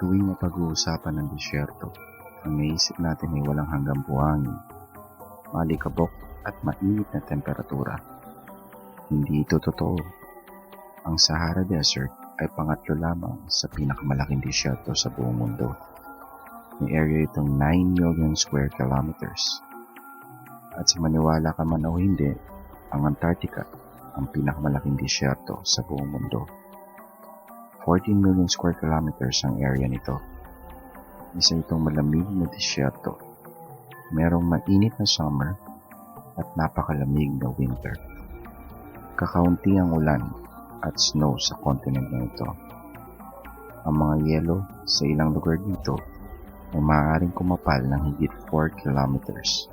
pag-uusapan ng disyerto, ang naisip natin ay walang hanggang buhangin, malikabok at mainit na temperatura. Hindi ito totoo. Ang Sahara Desert ay pangatlo lamang sa pinakamalaking disyerto sa buong mundo. May area itong 9 million square kilometers. At sa maniwala ka man o hindi, ang Antarctica ang pinakamalaking disyerto sa buong mundo. 14 million square kilometers ang area nito. Isa itong malamig na disyerto. Merong mainit na summer at napakalamig na winter. Kakaunti ang ulan at snow sa continent na ito. Ang mga yelo sa ilang lugar dito ay maaaring kumapal ng higit 4 kilometers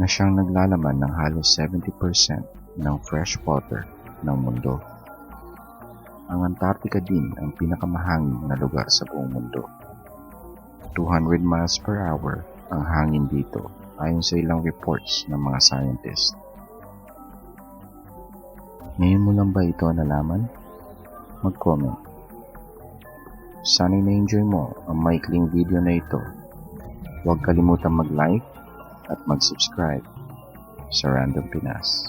na siyang naglalaman ng halos 70% ng fresh water ng mundo. Ang Antarctica din ang pinakamahangin na lugar sa buong mundo. 200 miles per hour ang hangin dito ayon sa ilang reports ng mga scientists. Ngayon mo lang ba ito nalaman? Mag-comment. Sana'y na-enjoy mo ang maikling video na ito. Huwag kalimutang mag-like at mag-subscribe sa Random Pinas.